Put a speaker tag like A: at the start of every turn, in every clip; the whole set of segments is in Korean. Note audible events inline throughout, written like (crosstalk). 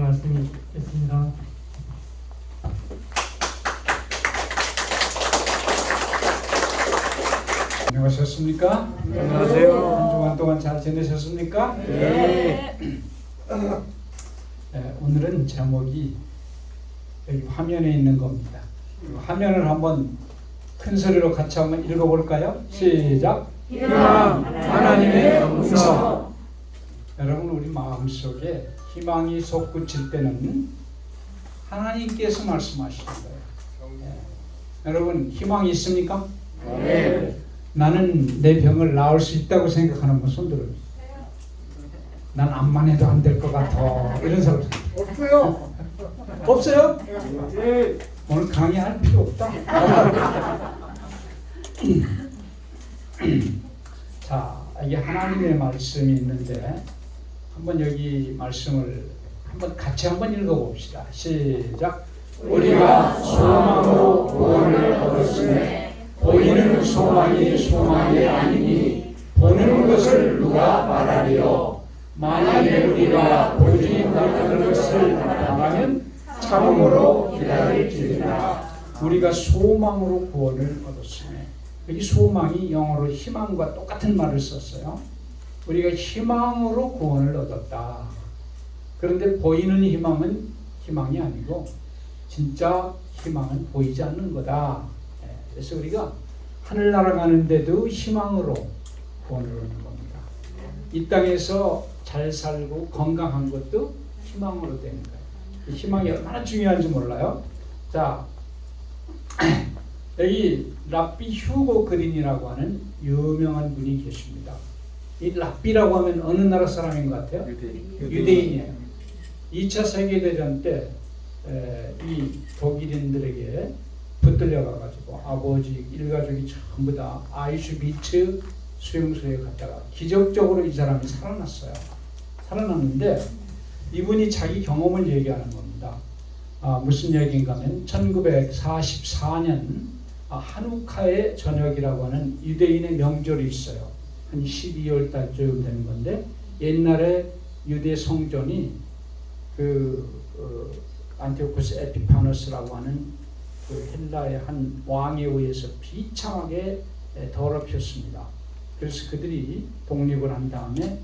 A: 말씀이 있겠습니다.
B: 안녕하셨습니까?
A: 안녕하세요.
B: 한 주간 동안 잘 지내셨습니까?
A: 네.
B: 네, 오늘은 제목이 여기 화면에 있는 겁니다. 화면을 한번 큰 소리로 같이 한번 읽어볼까요? 시작.
A: 하나님의 음성.
B: 여러분 우리 마음속에 희망이 솟구칠 때는 하나님께서 말씀하시는 거예요. 예. 여러분 희망이 있습니까?
A: 네.
B: 나는 내 병을 나을 수 있다고 생각하는 분 손들어요. 난 암만 해도 안 될 것 같아. 이런 사람
A: 없어요.
B: 없어요?
A: 네.
B: 오늘 강의할 필요 없다. 자, 이게 하나님의 말씀이 있는데 한번 여기 말씀을 한번 같이 한번 읽어봅시다. 시작. 우리가 소망으로 구원을 얻었으니 보이는 소망이 소망이 아니니 보는 것을 누가 말하리요. 만약에 우리가 보지 못하는 것을 바라면 참음으로 기다릴지니라. 우리가 소망으로 구원을 얻었으니 여기 소망이 영어로 희망과 똑같은 말을 썼어요. 우리가 희망으로 구원을 얻었다. 그런데 보이는 희망은 희망이 아니고 진짜 희망은 보이지 않는 거다. 예, 그래서 우리가 하늘나라 가는데도 희망으로 구원을 얻는 겁니다. 이 땅에서 잘 살고 건강한 것도 희망으로 되는 거예요. 이 희망이 얼마나 중요한지 몰라요. 자, (clears throat) 여기 랍비 휴고 그린이라고 하는 유명한 분이 계십니다. 이 랍비라고 하면 어느 나라 사람인 것 같아요? 유대인이에요. 2차 세계대전 때 이 독일인들에게 붙들려 가가지고 아버지 일가족이 전부 다 아이슈비츠 수용소에 갔다가 기적적으로 이 사람이 살아났어요. 살아났는데 이분이 자기 경험을 얘기하는 겁니다. 아, 무슨 얘기인가 하면 1944년 아, 한우카의 저녁이라고 하는 유대인의 명절이 있어요. 한 12월 달쯤 되는 건데 옛날에 유대 성전이 그 어, 안티오코스 에피파노스라고 하는 그 헬라의 한 왕에 의해서 비참하게 에, 더럽혔습니다. 그래서 그들이 독립을 한 다음에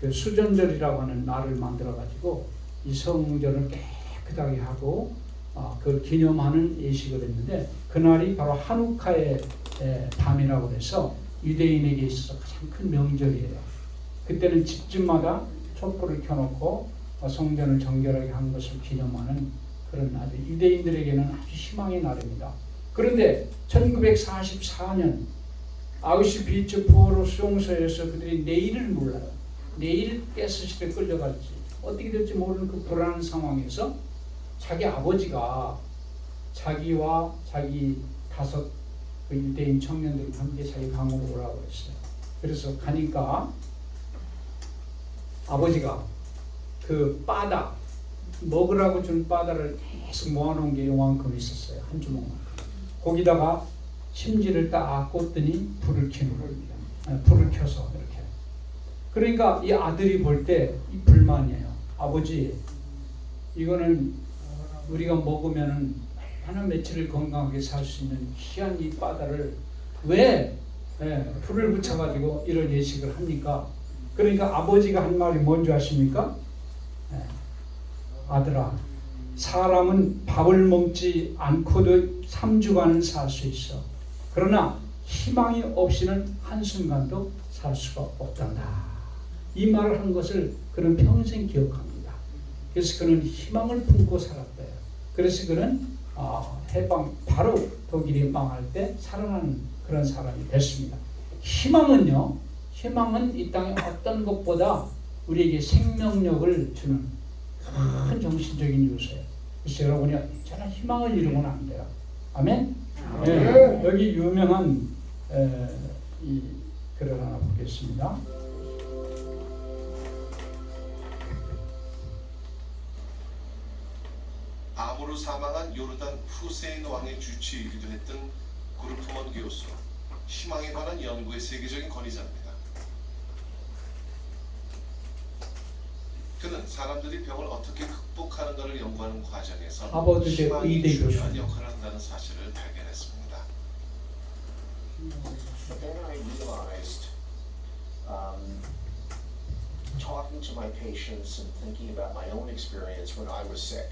B: 그 수전절이라고 하는 날을 만들어 가지고 이 성전을 깨끗하게 하고 어, 그걸 기념하는 예식을 했는데 그날이 바로 한우카의 에, 밤이라고 해서 유대인에게 있어서 가장 큰 명절이에요. 그때는 집집마다 촛불을 켜놓고 어, 성전을 정결하게 한 것을 기념하는 그런 아주 유대인들에게는 아주 희망의 날입니다. 그런데 1944년 아우슈비츠 포로 수용소에서 그들이 내일을 몰라요. 내일 가스실에 끌려갈지 어떻게 될지 모르는 그 불안한 상황에서 자기 아버지가 자기와 자기 다섯 그 유대인 청년들과 함께 자기 방으로 오라고 했어요. 그래서 가니까 아버지가 그 바다 먹으라고 준 바다를 계속 모아놓은 게 요만큼 있었어요. 한 주먹만큼. 거기다가 심지를 딱 꽂더니 불을 켜는 겁니다. 아, 불을 켜서 이렇게. 그러니까 이 아들이 볼 때 이 불만이에요. 아버지, 이거는 우리가 먹으면은 하나 며칠을 건강하게 살 수 있는 귀한 이 바다를 왜 예, 불을 붙여가지고 이런 예식을 합니까? 그러니까 아버지가 한 말이 뭔지 아십니까? 예, 아들아, 사람은 밥을 먹지 않고도 3주간은 살 수 있어. 그러나 희망이 없이는 한순간도 살 수가 없단다. 이 말을 한 것을 그는 평생 기억합니다. 그래서 그는 희망을 품고 살았대요. 그래서 그는 어, 해방 바로 독일이 망할 때 살아나는 그런 사람이 됐습니다. 희망은요. 희망은 이 땅의 어떤 것보다 우리에게 생명력을 주는 큰 정신적인 요소예요. 그래서 여러분이 저는 희망을 잃으면 안 돼요. 아멘. 예, 여기 유명한 에, 이 글을 하나 보겠습니다.
C: 암으로 사망한 요르단 후세인 왕의 주치이기도 했던 구르프먼 교수, 희망에 관한 연구의 세계적인 권위자입니다. 그는 사람들이 병을 어떻게 극복하는가를 연구하는 과정에서 희망이 중요한. 역할을 한다는 사실을 발견했습니다.
D: But then I realized, um, talking to my patients and thinking about my own experience when I was sick,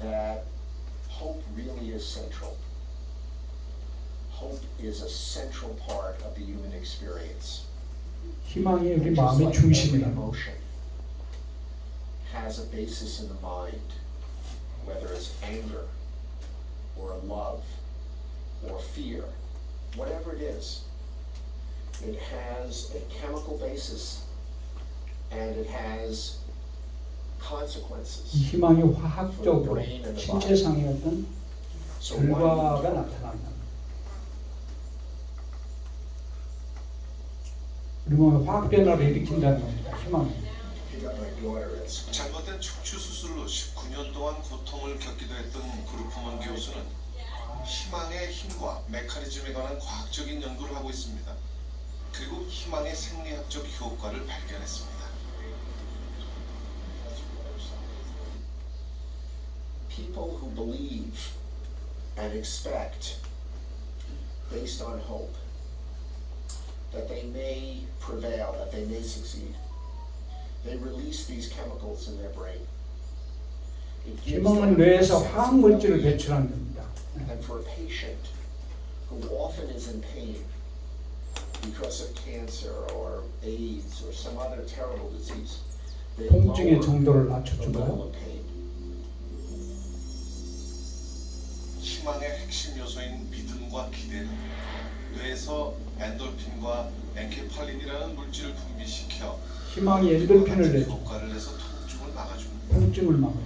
D: that hope really is central. Hope is a central part of the human experience.
B: 희망이 우리
D: And just
B: 마음의
D: like every
B: 중심이다.
D: emotion has a basis in the mind, whether it's anger or love or fear, whatever it is, it has a chemical basis and it has
B: 이. 희망이 화학적으로 신체상의 어떤 결과가 나타난다. 우리 몸에 화학 변화를 일으킨다는 겁니다. 희망이.
C: 잘못된 척추 수술로 19년 동안 고통을 겪기도 했던 그루프먼 교수는 희망의 힘과 메커니즘에 관한 과학적인 연구를 하고 있습니다. 그리고 희망의 생리학적 효과를 발견했습니다.
D: people who believe and expect, based on hope, that they may prevail, that they may succeed, they release these chemicals in their brain. It gives
B: 희망은
D: them
B: 뇌에서
D: a sense
B: 화학
D: of
B: 물질을
D: well-being.
B: 배출한답니다.
D: And for a patient who often is in pain because of cancer or AIDS or some other terrible disease, they
B: 통증의
D: lower
B: 정도를
D: the level
B: 낮춰주고요.
D: of pain.
C: 믿음과 기대는 뇌에서 엔돌핀과 엔케팔린이라는 물질을 분비시켜
B: 희망이 엔돌핀을 내죠.
C: 효과를 내서 통증을 막아줍니다.
B: 통증을 막아요.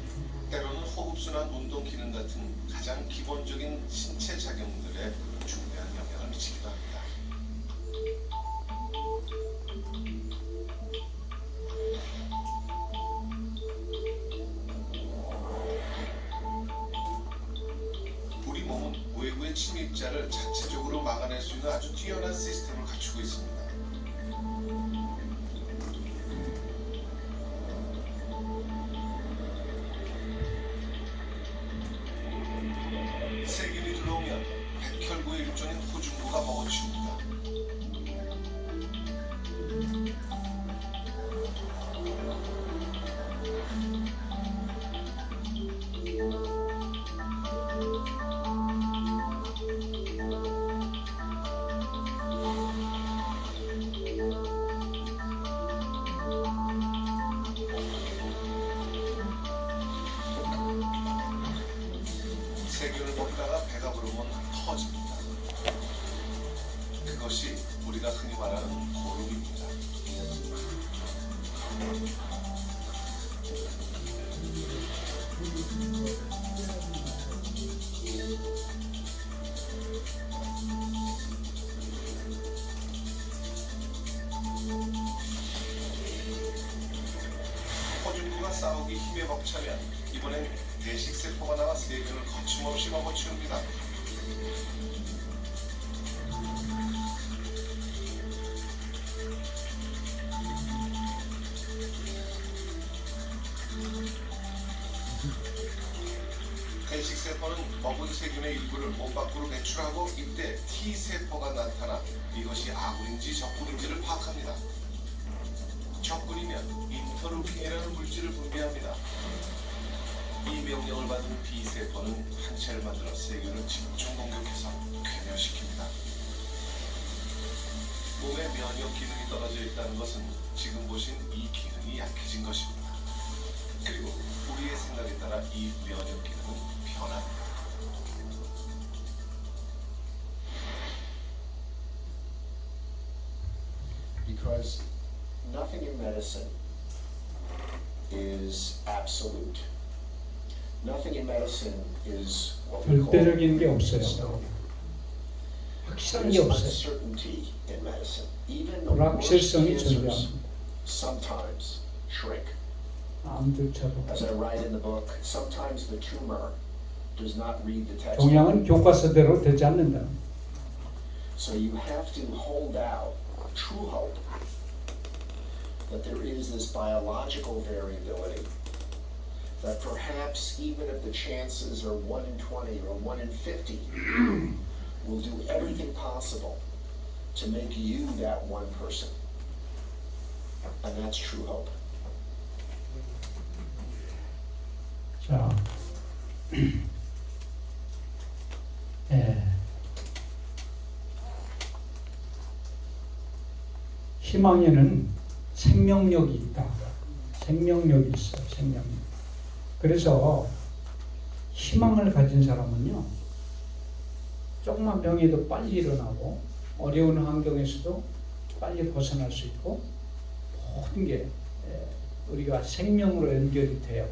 C: 때로는 호흡순환 운동 기능 같은 가장 기본적인 신체 작용들에 중대한 영향을 미치기도 합니다. 입자를 자체적으로 막아낼 수 있는 아주 뛰어난 시스템을 갖추고 있습니다. 우리가 흔히 말하는 고름입니다. 허중구가 싸우기 힘에 벅차면 이번엔 내식세포가 나와 세균을 거침없이 먹어치웁니다. 간식세포는 먹은 세균의 일부를 몸 밖으로 배출하고 이때 T세포가 나타나 이것이 아군인지 적군인지를 파악합니다. 적군이면 인터루킨이라는 물질을 분비합니다. 이 명령을 받은 B세포는 항체를 만들어 세균을 집중 공격해서 괴멸시킵니다. 몸의 면역 기능이 떨어져 있다는 것은 지금 보신 이 기능이 약해진 것입니다. 그리고 우리의 생각에 따라 이 면역 기능은.
D: Because nothing in medicine is absolute. Nothing in medicine is what we call
B: 절대적인 게
D: stone.
B: 없어요. 확실한
D: There's
B: 게 없어요.
D: uncertainty in medicine. Even the worst
B: 불확실성이
D: cancers
B: 존재합니다.
D: sometimes shrink.
B: 암조차도.
D: As I write in the book, sometimes the tumor does not read the text.
B: 동양은 교과서대로 되지 않는다.
D: So you have to hold out true hope that there is this biological variability, that perhaps even if the chances are 1 in 20 or 1 in 50, (clears throat) we'll do everything possible to make you that one person. And that's true hope.
B: 자, (clears throat) 희망에는 생명력이 있다. 생명력이 있어요. 생명력. 그래서 희망을 가진 사람은요, 조금만 병에도 빨리 일어나고 어려운 환경에서도 빨리 벗어날 수 있고 모든 게 예, 우리가 생명으로 연결이 돼요.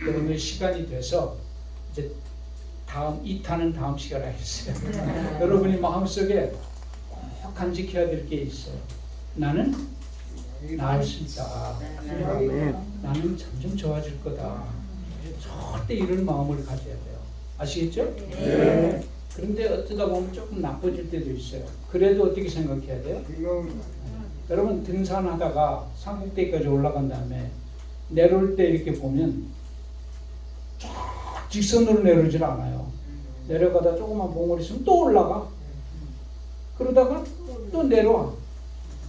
B: 오늘 시간이 돼서 이제 다음 2탄은 다음 시간에 하겠어요. (laughs) 여러분이 마음속에 꼭 간직해야 될 게 있어요. 나는 나을 수 있다. 나는 점점 좋아질 거다. 절대 이런 마음을 가져야 돼요. 아시겠죠? 네. 그런데 어쩌다 보면 조금 나빠질 때도 있어요. 그래도 어떻게 생각해야 돼요? 여러분 등산하다가 산꼭대기까지 올라간 다음에 내려올 때 이렇게 보면 쫙 직선으로 내려오질 않아요. 내려가다 조그만 봉우리 있으면 또 올라가. 그러다가 또 내려와.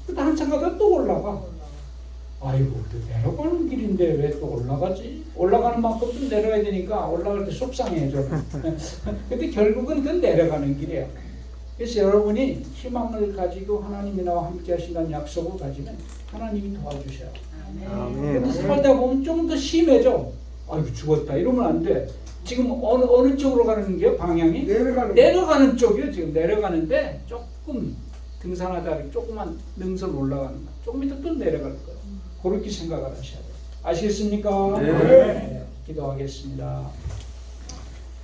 B: 그다 한참 가다 또 올라가. 아이고, 또 내려가는 길인데 왜 또 올라가지? 올라가는 만큼 또 내려가야 되니까 올라갈 때 속상해져. (laughs) 근데 결국은 그 내려가는 길이에요. 그래서 여러분이 희망을 가지고 하나님이 나와 함께 하신다는 약속을 가지면 하나님이 도와주셔요. 근데 살다 보면 좀 더 심해져. 아이고 죽었다 이러면 안 돼. 지금 어느 어느 쪽으로 가는 게 방향이
A: 내려가는
B: 내려가는 쪽이요. 지금 내려가는데 조금 등산하다 조금만 능선 올라가는 거. 조금 이따 또 내려갈 거예요. 그렇게 생각을 하셔야 돼요. 아시겠습니까?
A: 네.
B: 네. 기도하겠습니다.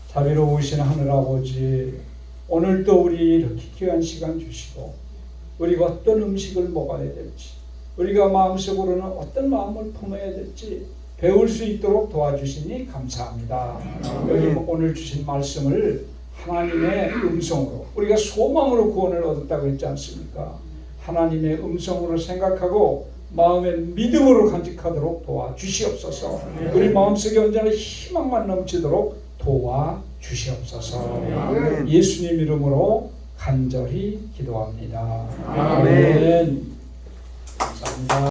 B: 자비로우신 하늘 아버지, 오늘도 우리 이렇게 귀한 시간 주시고, 우리가 어떤 음식을 먹어야 될지, 우리가 마음속으로는 어떤 마음을 품어야 될지 배울 수 있도록 도와주시니 감사합니다. 여기 오늘 주신 말씀을 하나님의 음성으로, 우리가 소망으로 구원을 얻었다고 했지 않습니까? 하나님의 음성으로 생각하고 마음의 믿음으로 간직하도록 도와주시옵소서. 우리 마음속에 언제나 희망만 넘치도록 도와주시옵소서. 예수님 이름으로 간절히 기도합니다.
A: 아멘.
B: 감사합니다.